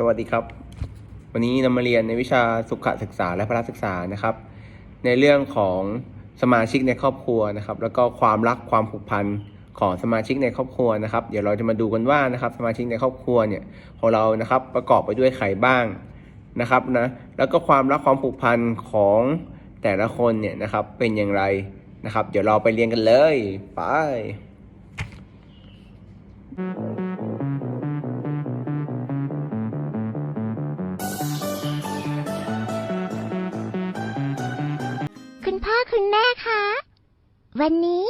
สวัสดีครับ วันนี้เรามาเรียนในวิชาสุขศึกษาและพละศึกษานะครับ ในเรื่องของสมาชิกในครอบครัวนะครับ แล้วก็ความรักความผูกพันของสมาชิกในครอบครัวนะครับ เดี๋ยวเราจะมาดูกันว่านะครับ สมาชิกในครอบครัวเนี่ยของเรานะครับประกอบไปด้วยใครบ้างนะครับนะแล้วก็ความรักความผูกพันของแต่ละคนเนี่ยนะครับเป็นอย่างไรนะครับ เดี๋ยวเราไปเรียนกันเลยไป วันนี้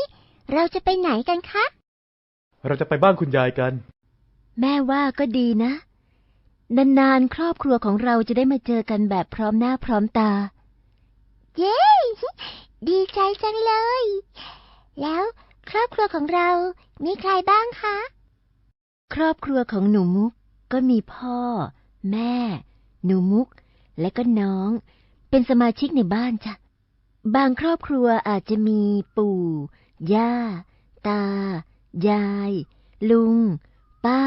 เราจะไปไหนกันคะ เราจะไปบ้านคุณยายกัน แม่ว่าก็ดีนะ นานๆ ครอบครัวของเราจะได้มาเจอกันแบบพร้อมหน้าพร้อมตา เย้ ดีใจจังเลย แล้วครอบครัวของเรา มีใครบ้างคะ ครอบครัวของหนูมุกก็มีพ่อ แม่ หนูมุก และก็น้อง เป็นสมาชิกในบ้านจ้ะ บางครอบครัวอาจจะมีปู่ ย่า ตา ยาย ลุง ป้า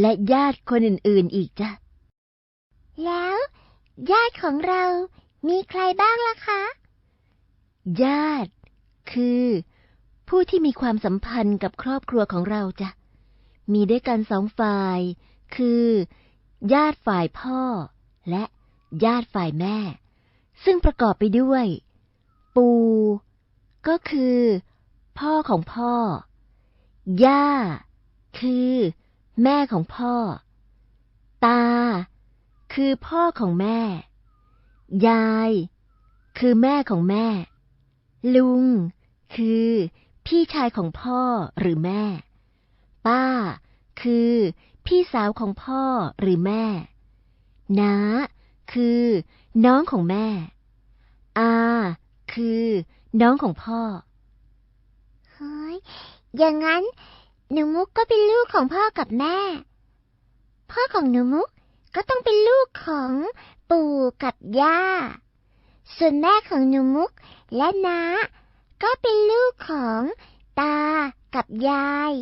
และญาติคนอื่นๆอีกจ้ะ แล้ว ญาติของเรามีใครบ้างล่ะคะ ญาติ คือ ผู้ที่มีความสัมพันธ์กับครอบครัวของเราจ้ะ มีด้วยกันสองฝ่าย คือ ญาติฝ่ายพ่อ และญาติฝ่ายแม่ ซึ่งประกอบไปด้วย ปู่ ก็คือ พ่อของพ่อ ย่า คือ แม่ของพ่อ ตา คือพ่อของแม่ ยาย คือแม่ของแม่ ลุง คือ พี่ชายของพ่อหรือแม่ ป้า คือ พี่สาวของพ่อหรือแม่ น้า คือ น้องของแม่ อา คือ น้องของพ่อ เฮ้ย อย่างนั้น หนูมุกก็เป็นลูกของพ่อกับแม่ พ่อของหนูมุกก็ต้องเป็นลูกของปู่กับย่า ส่วนแม่ของหนูมุกและน้าก็เป็นลูกของตากับยาย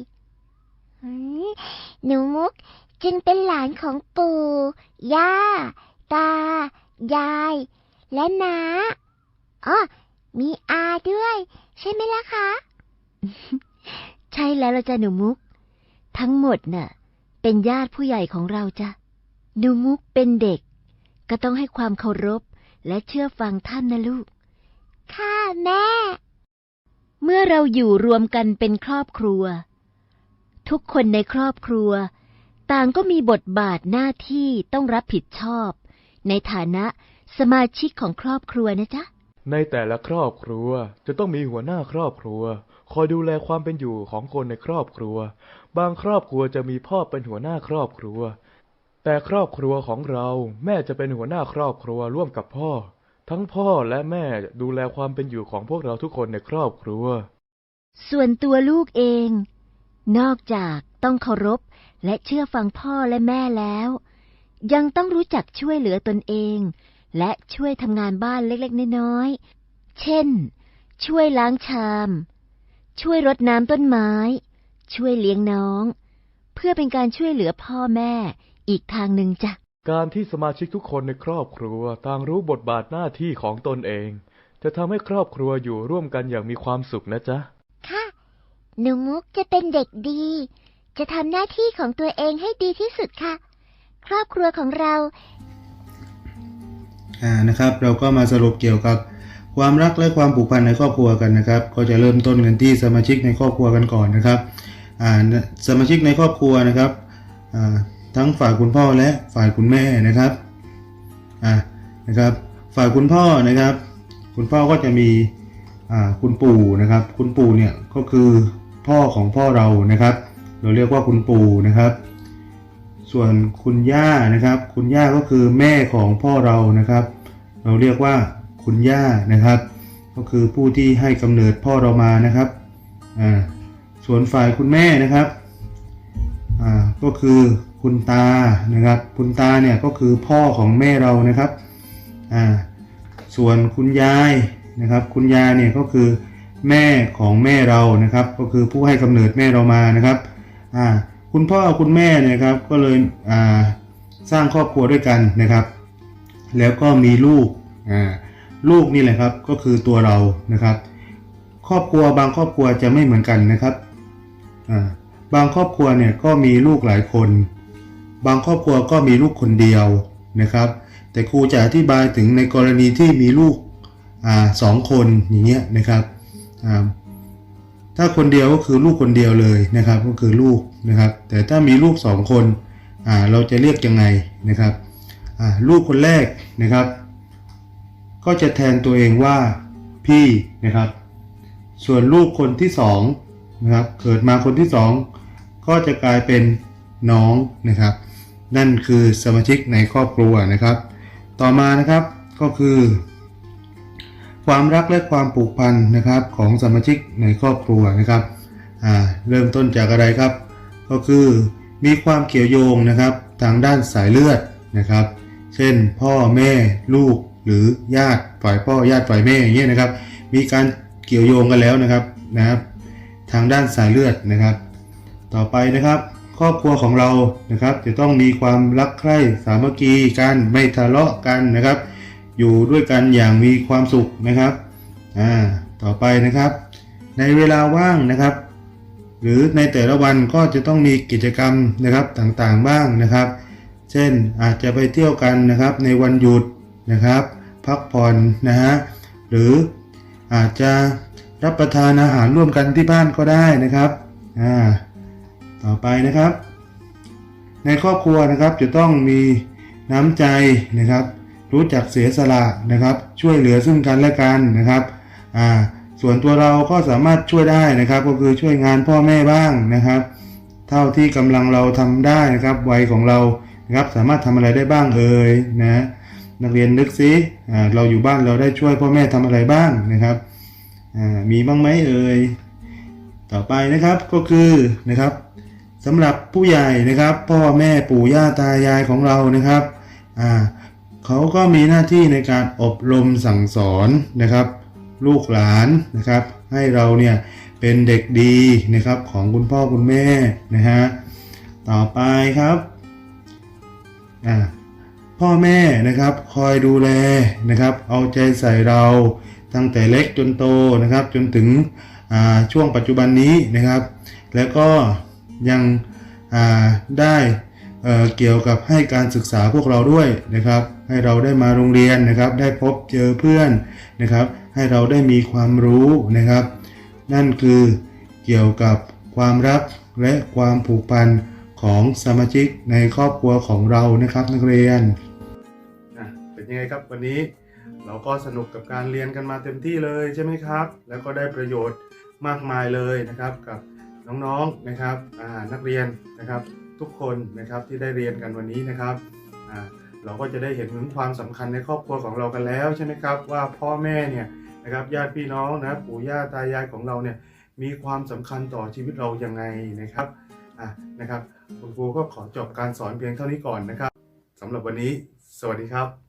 หนูมุกจึงเป็นหลานของปู่ ย่า ตา ยาย และน้า อ๋อมีอาด้วย ใช่ไหมล่ะคะ ใช่แล้วละจ้ะหนูมุก ทั้งหมดน่ะ เป็นญาติผู้ใหญ่ของเราจ้ะหนูมุกเป็นเด็ก ก็ต้องให้ความเคารพและเชื่อฟังท่านนะลูก ค่ะแม่ เมื่อเราอยู่รวมกันเป็นครอบครัว ทุกคนในครอบครัว ต่างก็มีบทบาทหน้าที่ต้องรับผิดชอบ ในฐานะสมาชิกของครอบครัวนะจ๊ะ ในแต่ละครอบครัวจะต้องมีหัวหน้าครอบครัว คอยดูแลความเป็นอยู่ของคนในครอบครัว บางครอบครัวจะมีพ่อเป็นหัวหน้าครอบครัว แต่ครอบครัวของเราแม่จะเป็นหัวหน้าครอบครัวร่วมกับพ่อ ทั้งพ่อและแม่ดูแลความเป็นอยู่ของพวกเราทุกคนในครอบครัว ส่วนตัวลูกเอง นอกจากต้องเคารพและเชื่อฟังพ่อและแม่แล้ว ยังต้องรู้จักช่วยเหลือตนเอง และช่วยทำงานบ้านเล็กๆ น้อยๆ เช่น ช่วยล้างชาม ช่วยรดน้ำต้นไม้ ช่วยเลี้ยงน้อง เพื่อเป็นการช่วยเหลือพ่อแม่อีกทางหนึ่งจ้ะ การที่สมาชิกทุกคนในครอบครัวต่างรู้บทบาทหน้าที่ของตนเอง จะทำให้ครอบครัวอยู่ร่วมกันอย่างมีความสุขนะจ๊ะ ค่ะ หนูมุกจะเป็นเด็กดี จะทำหน้าที่ของตัวเองให้ดีที่สุดค่ะ ครอบครัวของเรา อ่านะครับ เราก็มาสรุปเกี่ยวกับความรักและความผูกพันในครอบครัวกันนะครับ ก็จะเริ่มต้นกันที่สมาชิกในครอบครัวกันก่อนนะครับอ่าสมาชิกในครอบครัวนะครับอ่าทั้งฝ่ายคุณพ่อและฝ่ายคุณแม่นะครับอ่านะครับ ฝ่ายคุณพ่อนะครับ คุณพ่อก็จะมีอ่าคุณปู่นะครับ คุณปู่เนี่ยก็คือพ่อของพ่อเรานะครับ เราเรียกว่าคุณปู่นะครับ ส่วนคุณย่านะครับ คุณย่าก็คือแม่ของพ่อเรานะครับ เราเรียกว่าคุณย่านะครับ ก็คือผู้ที่ให้กำเนิดพ่อเรามานะครับอ่าส่วนฝ่ายคุณแม่นะครับอ่าก็คือคุณตานะครับ คุณตาเนี่ยก็คือพ่อของแม่เรานะครับอ่าส่วนคุณยายนะครับ คุณยายเนี่ยก็คือแม่ของแม่เรานะครับ ก็คือผู้ให้กำเนิดแม่เรามานะครับอ่า คุณพ่อคุณแม่เนี่ยครับก็เลยสร้างครอบครัวด้วยกันนะครับ แล้วก็มีลูกลูกนี่แหละครับก็คือตัวเรานะครับ ครอบครัวบางครอบครัวจะไม่เหมือนกันนะครับบางครอบครัวเนี่ยก็มีลูกหลายคน บางครอบครัวก็มีลูกคนเดียวนะครับ แต่ครูจะอธิบายถึงในกรณีที่มีลูกอสองคนอย่างเงี้ยนะครับ ถ้าคนเดียวก็คือลูกคนเดียวเลยนะครับ ก็คือลูกนะครับ แต่ถ้ามีลูกสองคนอ่าเราจะเรียกยังไงนะครับอ่าลูกคนแรกนะครับ ก็จะแทนตัวเองว่าพี่นะครับ ส่วนลูกคนที่สองนะครับเกิดมาคนที่สองก็จะกลายเป็นน้องนะครับ นั่นคือสมาชิกในครอบครัวนะครับ ต่อมานะครับก็คือ ความรักและความผูกพันนะครับของสมาชิกในครอบครัวนะครับเริ่มต้นจากอะไรครับ ก็คือมีความเกี่ยวโยงนะครับทางด้านสายเลือดนะครับ เช่น พ่อแม่ลูกหรือญาติฝ่ายพ่อญาติฝ่ายแม่อย่างเงี้ยนะครับ มีการเกี่ยวโยงกันแล้วนะครับนะครับทางด้านสายเลือดนะครับ ต่อไปนะครับครอบครัวของเรานะครับ จะต้องมีความรักใคร่สามัคคีกันไม่ทะเลาะกันนะครับ อยู่ด้วยกันอย่างมีความสุขนะครับอ่าต่อไปนะครับ ในเวลาว่างนะครับ หรือในแต่ละวันก็จะต้องมีกิจกรรมนะครับต่างๆบ้างนะครับ เช่นอาจจะไปเที่ยวกันนะครับในวันหยุดนะครับ พักผ่อนนะฮะหรืออาจจะรับประทานอาหารร่วมกันที่บ้านก็ได้นะครับอ่าต่อไปนะครับ ในครอบครัวนะครับจะต้องมีน้ำใจนะครับ รู้จักเสียสละนะครับ ช่วยเหลือซึ่งกันและกันนะครับอ่าส่วนตัวเราก็สามารถช่วยได้นะครับ ก็คือช่วยงานพ่อแม่บ้างนะครับ เท่าที่กำลังเราทำได้นะครับวัยของเรานะครับสามารถทำอะไรได้บ้างเอ่ยนะนักเรียนนึกซิอ่าเราอยู่บ้านเราได้ช่วยพ่อแม่ทำอะไรบ้างนะครับอ่ามีบ้างไหมเอ่ยต่อไปนะครับก็คือนะครับสำหรับผู้ใหญ่นะครับ พ่อแม่ปู่ย่าตายายของเรานะครับอ่า เขาก็มีหน้าที่ในการอบรมสั่งสอนนะครับ ลูกหลานนะครับ ให้เราเนี่ยเป็นเด็กดีนะครับของคุณพ่อคุณแม่นะฮะต่อไปครับอ่าพ่อแม่นะครับคอยดูแลนะครับ เอาใจใส่เราตั้งแต่เล็กจนโตนะครับ จนถึงช่วงปัจจุบันนี้นะครับ แล้วก็ยังได้เเกี่ยวกับให้การศึกษาพวกเราด้วยนะครับ ให้เราได้มาโรงเรียนนะครับ ได้พบเจอเพื่อนนะครับ ให้เราได้มีความรู้นะครับ นั่นคือเกี่ยวกับความรักและความผูกพันของสมาชิกในครอบครัวของเรานะครับนักเรียนเป็นยังไงครับวันนี้เราก็สนุกกับการเรียนกันมาเต็มที่เลยใช่ไหมครับ แล้วก็ได้ประโยชน์มากมายเลยนะครับกับน้องๆนะครับนักเรียนนะครับทุกคนนะครับที่ได้เรียนกันวันนี้นะครับอ่า เราก็จะได้เห็นถึงความสำคัญในครอบครัวของเรากันแล้วใช่ไหมครับ ว่าพ่อแม่เนี่ยนะครับญาติพี่น้องนะปู่ย่าตายายของเราเนี่ยมีความสำคัญต่อชีวิตเราอย่างไงนะครับอะนะครับคุณครูก็ขอจบการสอนเพียงเท่านี้ก่อนนะครับสำหรับวันนี้ สวัสดีครับ